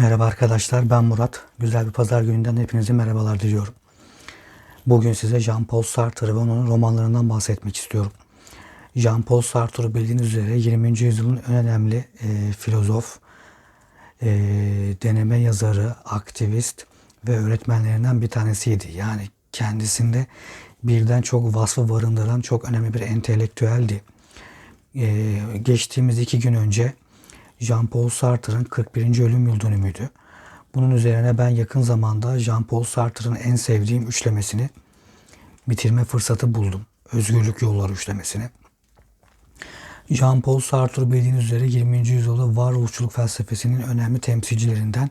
Merhaba arkadaşlar ben Murat. Güzel bir pazar gününden hepinize merhabalar diliyorum. Bugün size Jean-Paul Sartre ve onun romanlarından bahsetmek istiyorum. Jean-Paul Sartre bildiğiniz üzere 20. yüzyılın en önemli e, filozof, e, deneme yazarı, aktivist ve öğretmenlerinden bir tanesiydi. Yani kendisinde birden çok vasfı barındıran çok önemli bir entelektüeldi. E, geçtiğimiz iki gün önce Jean-Paul Sartre'ın 41. ölüm yıl dönümüydü. Bunun üzerine ben yakın zamanda Jean-Paul Sartre'ın en sevdiğim üçlemesini bitirme fırsatı buldum. Özgürlük Yolları üçlemesini. Jean-Paul Sartre bildiğiniz üzere 20. yüzyılda varoluşçuluk felsefesinin önemli temsilcilerinden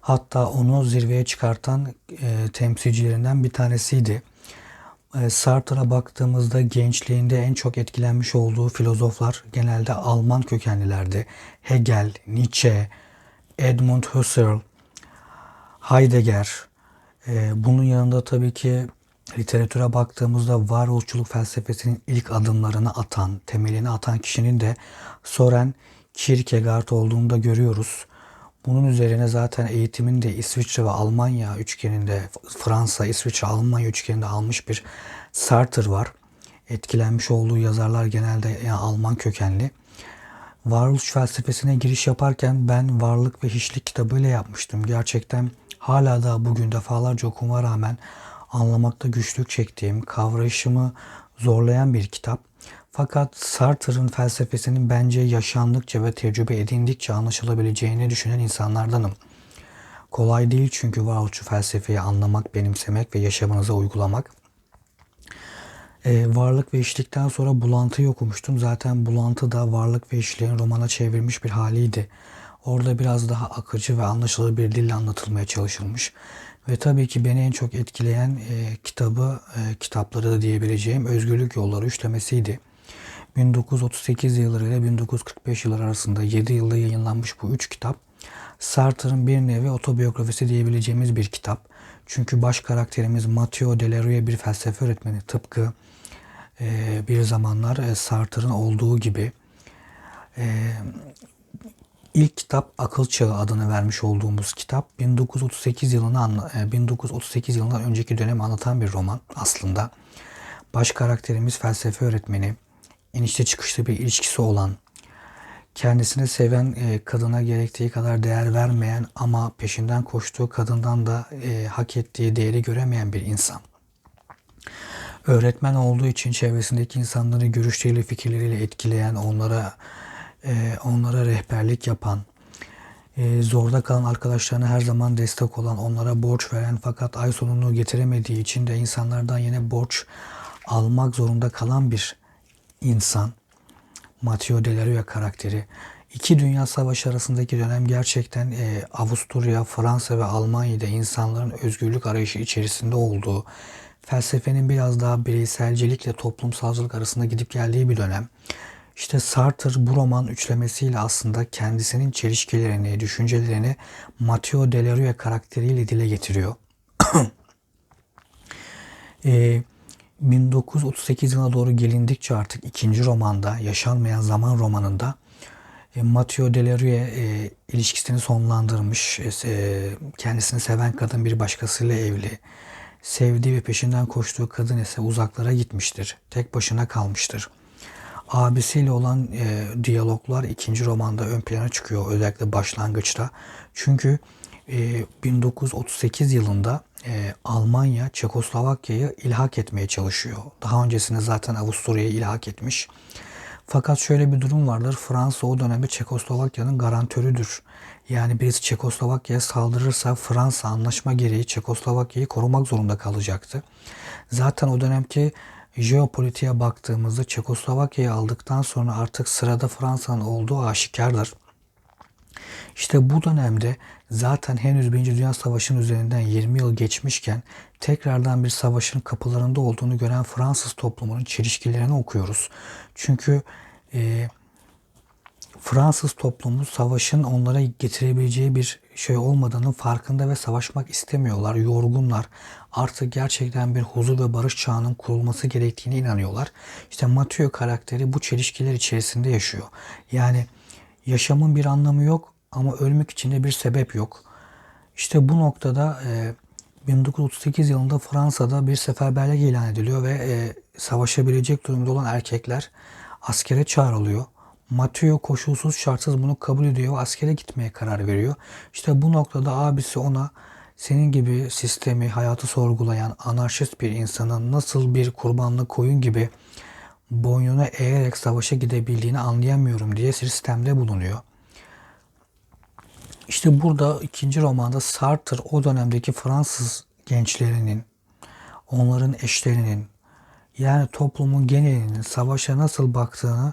hatta onu zirveye çıkartan e, temsilcilerinden bir tanesiydi. E, Sartre'a baktığımızda gençliğinde en çok etkilenmiş olduğu filozoflar genelde Alman kökenlilerdi. Hegel, Nietzsche, Edmund Husserl, Heidegger. E, bunun yanında tabii ki literatüre baktığımızda varoluşçuluk felsefesinin ilk adımlarını atan, temelini atan kişinin de Soren Kierkegaard olduğunu da görüyoruz. Bunun üzerine zaten eğitimin de İsviçre ve Almanya üçgeninde, Fransa, İsviçre, Almanya üçgeninde almış bir Sartre var. Etkilenmiş olduğu yazarlar genelde yani Alman kökenli. Varoluş felsefesine giriş yaparken ben Varlık ve Hiçlik kitabıyla yapmıştım. Gerçekten hala da bugün defalarca okuma rağmen anlamakta güçlük çektiğim, kavrayışımı zorlayan bir kitap. Fakat Sartre'ın felsefesinin bence yaşandıkça ve tecrübe edindikçe anlaşılabileceğini düşünen insanlardanım. Kolay değil çünkü varoluşçu felsefeyi anlamak, benimsemek ve yaşamınıza uygulamak. Ee, varlık ve işlikten sonra Bulantı'yı okumuştum. Zaten Bulantı da varlık ve işliğin romana çevrilmiş bir haliydi. Orada biraz daha akıcı ve anlaşılır bir dille anlatılmaya çalışılmış. Ve tabii ki beni en çok etkileyen e, kitabı, e, kitapları da diyebileceğim Özgürlük Yolları üçlemesiydi. 1938 yılları ile 1945 yılları arasında 7 yılda yayınlanmış bu üç kitap Sartre'ın bir nevi otobiyografisi diyebileceğimiz bir kitap. Çünkü baş karakterimiz Matteo Deleroux'e bir felsefe öğretmeni tıpkı e, bir zamanlar e, Sartre'ın olduğu gibi. E, ilk kitap Akıl Çağı adını vermiş olduğumuz kitap 1938 yılını 1938 e, yılından önceki dönemi anlatan bir roman aslında. Baş karakterimiz felsefe öğretmeni, enişte çıkışlı bir ilişkisi olan, kendisini seven e, kadına gerektiği kadar değer vermeyen ama peşinden koştuğu kadından da e, hak ettiği değeri göremeyen bir insan. Öğretmen olduğu için çevresindeki insanları görüşleriyle, fikirleriyle etkileyen, onlara e, onlara rehberlik yapan, e, zorda kalan arkadaşlarına her zaman destek olan, onlara borç veren fakat ay sonunu getiremediği için de insanlardan yine borç almak zorunda kalan bir insan. Matteo Deleroux'e karakteri. İki Dünya Savaşı arasındaki dönem gerçekten e, Avusturya, Fransa ve Almanya'da insanların özgürlük arayışı içerisinde olduğu, felsefenin biraz daha bireyselcilikle toplumsalcılık arasında gidip geldiği bir dönem. İşte Sartre bu roman üçlemesiyle aslında kendisinin çelişkilerini, düşüncelerini Matteo Deleroux'e karakteriyle dile getiriyor. e, 1938 yılına doğru gelindikçe artık ikinci romanda, Yaşanmayan Zaman romanında e, Matteo Deleroux'e e, ilişkisini sonlandırmış, e, kendisini seven kadın bir başkasıyla evli. Sevdiği ve peşinden koştuğu kadın ise uzaklara gitmiştir. Tek başına kalmıştır. Abisiyle olan e, diyaloglar ikinci romanda ön plana çıkıyor özellikle başlangıçta. Çünkü e, 1938 yılında e, Almanya Çekoslovakya'yı ilhak etmeye çalışıyor. Daha öncesinde zaten Avusturya'yı ilhak etmiş. Fakat şöyle bir durum vardır. Fransa o dönemde Çekoslovakya'nın garantörüdür. Yani birisi Çekoslovakya'ya saldırırsa Fransa anlaşma gereği Çekoslovakya'yı korumak zorunda kalacaktı. Zaten o dönemki jeopolitiğe baktığımızda Çekoslovakya'yı aldıktan sonra artık sırada Fransa'nın olduğu aşikardır. İşte bu dönemde zaten henüz Birinci Dünya Savaşı'nın üzerinden 20 yıl geçmişken tekrardan bir savaşın kapılarında olduğunu gören Fransız toplumunun çelişkilerini okuyoruz. Çünkü e, Fransız toplumu savaşın onlara getirebileceği bir şey olmadığının farkında ve savaşmak istemiyorlar, yorgunlar. Artık gerçekten bir huzur ve barış çağının kurulması gerektiğine inanıyorlar. İşte Mathieu karakteri bu çelişkiler içerisinde yaşıyor. Yani yaşamın bir anlamı yok ama ölmek için de bir sebep yok. İşte bu noktada e, 1938 yılında Fransa'da bir seferberlik ilan ediliyor ve e, savaşabilecek durumda olan erkekler askere çağrılıyor. Mathieu koşulsuz şartsız bunu kabul ediyor ve askere gitmeye karar veriyor. İşte bu noktada abisi ona senin gibi sistemi, hayatı sorgulayan anarşist bir insanın nasıl bir kurbanlı koyun gibi boynuna eğerek savaşa gidebildiğini anlayamıyorum diye sistemde bulunuyor. İşte burada ikinci romanda Sartre o dönemdeki Fransız gençlerinin, onların eşlerinin, yani toplumun genelinin savaşa nasıl baktığını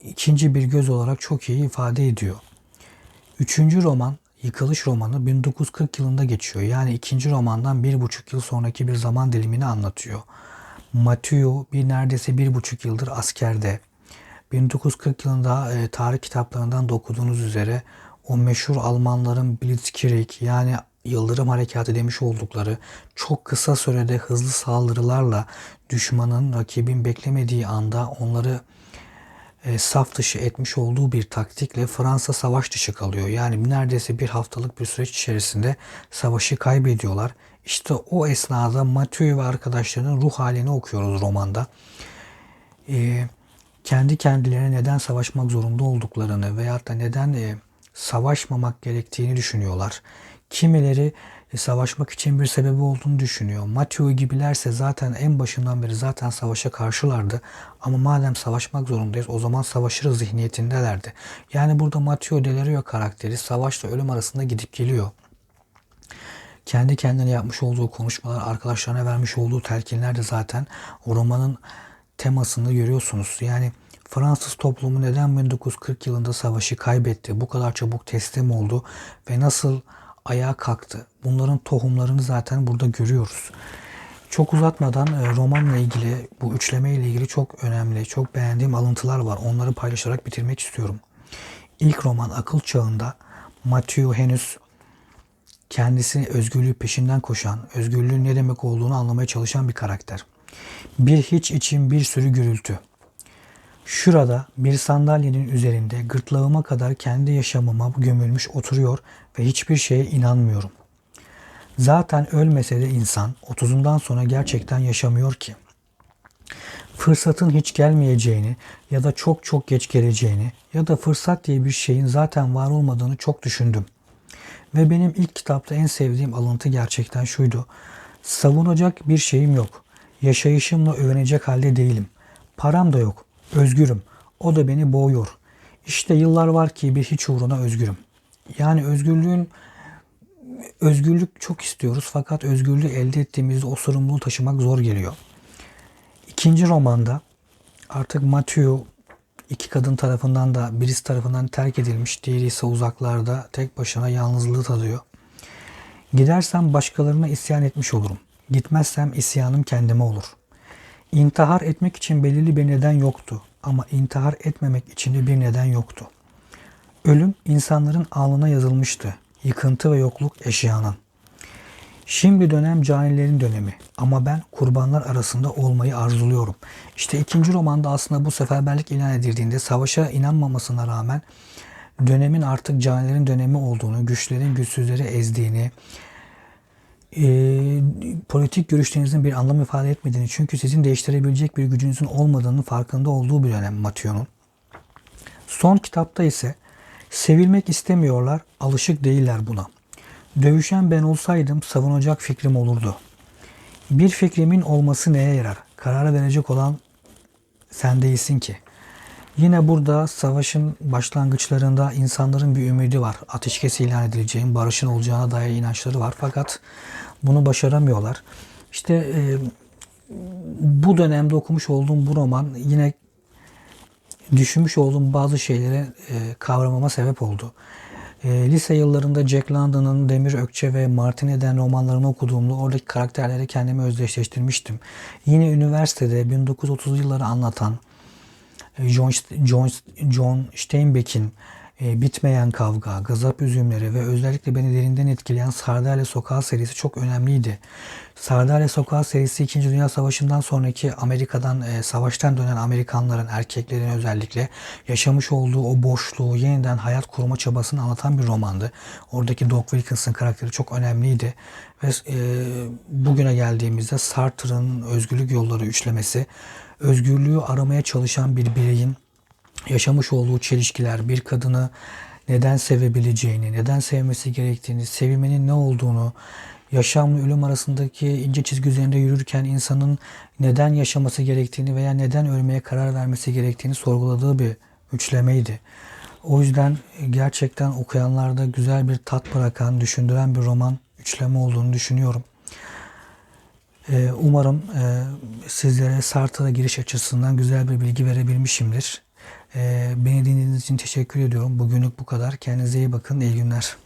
ikinci bir göz olarak çok iyi ifade ediyor. Üçüncü roman Yıkılış romanı 1940 yılında geçiyor. Yani ikinci romandan bir buçuk yıl sonraki bir zaman dilimini anlatıyor. Mathieu bir neredeyse bir buçuk yıldır askerde. 1940 yılında e, tarih kitaplarından da okuduğunuz üzere o meşhur Almanların Blitzkrieg yani Yıldırım Harekatı demiş oldukları çok kısa sürede hızlı saldırılarla düşmanın, rakibin beklemediği anda onları e, saf dışı etmiş olduğu bir taktikle Fransa savaş dışı kalıyor. Yani neredeyse bir haftalık bir süreç içerisinde savaşı kaybediyorlar. İşte o esnada Mathieu ve arkadaşlarının ruh halini okuyoruz romanda. E, kendi kendilerine neden savaşmak zorunda olduklarını veyahut da neden e, savaşmamak gerektiğini düşünüyorlar. Kimileri savaşmak için bir sebebi olduğunu düşünüyor. Matthew gibilerse zaten en başından beri zaten savaşa karşılardı. Ama madem savaşmak zorundayız o zaman savaşırız zihniyetindelerdi. Yani burada Matthew Delerio karakteri savaşla ölüm arasında gidip geliyor. Kendi kendine yapmış olduğu konuşmalar, arkadaşlarına vermiş olduğu telkinler de zaten o romanın temasını görüyorsunuz. Yani Fransız toplumu neden 1940 yılında savaşı kaybetti, bu kadar çabuk teslim oldu ve nasıl ayağa kalktı. Bunların tohumlarını zaten burada görüyoruz. Çok uzatmadan e, romanla ilgili, bu üçleme ile ilgili çok önemli, çok beğendiğim alıntılar var. Onları paylaşarak bitirmek istiyorum. İlk roman Akıl Çağında Matthew henüz kendisi özgürlüğü peşinden koşan, özgürlüğün ne demek olduğunu anlamaya çalışan bir karakter. Bir hiç için bir sürü gürültü. Şurada bir sandalyenin üzerinde gırtlağıma kadar kendi yaşamıma gömülmüş oturuyor ve hiçbir şeye inanmıyorum. Zaten ölmese de insan 30'undan sonra gerçekten yaşamıyor ki. Fırsatın hiç gelmeyeceğini ya da çok çok geç geleceğini ya da fırsat diye bir şeyin zaten var olmadığını çok düşündüm. Ve benim ilk kitapta en sevdiğim alıntı gerçekten şuydu. Savunacak bir şeyim yok. Yaşayışımla övünecek halde değilim. Param da yok. Özgürüm. O da beni boğuyor. İşte yıllar var ki bir hiç uğruna özgürüm. Yani özgürlüğün özgürlük çok istiyoruz fakat özgürlüğü elde ettiğimizde o sorumluluğu taşımak zor geliyor. İkinci romanda artık Matthew iki kadın tarafından da birisi tarafından terk edilmiş, diğeri ise uzaklarda tek başına yalnızlığı tadıyor. Gidersem başkalarına isyan etmiş olurum. Gitmezsem isyanım kendime olur. İntihar etmek için belirli bir neden yoktu ama intihar etmemek için de bir neden yoktu. Ölüm insanların alnına yazılmıştı. Yıkıntı ve yokluk eşyanın. Şimdi dönem canilerin dönemi ama ben kurbanlar arasında olmayı arzuluyorum. İşte ikinci romanda aslında bu seferberlik ilan edildiğinde savaşa inanmamasına rağmen dönemin artık canilerin dönemi olduğunu, güçlerin güçsüzleri ezdiğini, e, politik görüşlerinizin bir anlam ifade etmediğini çünkü sizin değiştirebilecek bir gücünüzün olmadığını farkında olduğu bir dönem Mattheo'nun. Son kitapta ise sevilmek istemiyorlar, alışık değiller buna. Dövüşen ben olsaydım savunacak fikrim olurdu. Bir fikrimin olması neye yarar? Karar verecek olan sen değilsin ki. Yine burada savaşın başlangıçlarında insanların bir ümidi var. Ateşkes ilan edileceğin, barışın olacağına dair inançları var. Fakat bunu başaramıyorlar. İşte e, bu dönemde okumuş olduğum bu roman yine düşünmüş olduğum bazı şeyleri e, kavramama sebep oldu. E, lise yıllarında Jack London'ın Demir Ökçe ve Martine'den romanlarını okuduğumda oradaki karakterleri kendime özdeşleştirmiştim. Yine üniversitede 1930 yılları anlatan John, John, John Steinbeck'in e, bitmeyen kavga, gazap üzümleri ve özellikle beni derinden etkileyen Sardalya Sokağı serisi çok önemliydi. Sardalya Sokağı serisi 2. Dünya Savaşı'ndan sonraki Amerika'dan, e, savaştan dönen Amerikanların, erkeklerin özellikle yaşamış olduğu o boşluğu, yeniden hayat kurma çabasını anlatan bir romandı. Oradaki Doc Wilkins'ın karakteri çok önemliydi. Ve e, bugüne geldiğimizde Sartre'ın özgürlük yolları üçlemesi, özgürlüğü aramaya çalışan bir bireyin yaşamış olduğu çelişkiler, bir kadını neden sevebileceğini, neden sevmesi gerektiğini, sevilmenin ne olduğunu, yaşamla ölüm arasındaki ince çizgi üzerinde yürürken insanın neden yaşaması gerektiğini veya neden ölmeye karar vermesi gerektiğini sorguladığı bir üçlemeydi. O yüzden gerçekten okuyanlarda güzel bir tat bırakan, düşündüren bir roman üçleme olduğunu düşünüyorum. Ee, Umarım e, sizlere Sartre'a giriş açısından güzel bir bilgi verebilmişimdir. Ee, Beni dinlediğiniz için teşekkür ediyorum. Bugünlük bu kadar. Kendinize iyi bakın. İyi günler.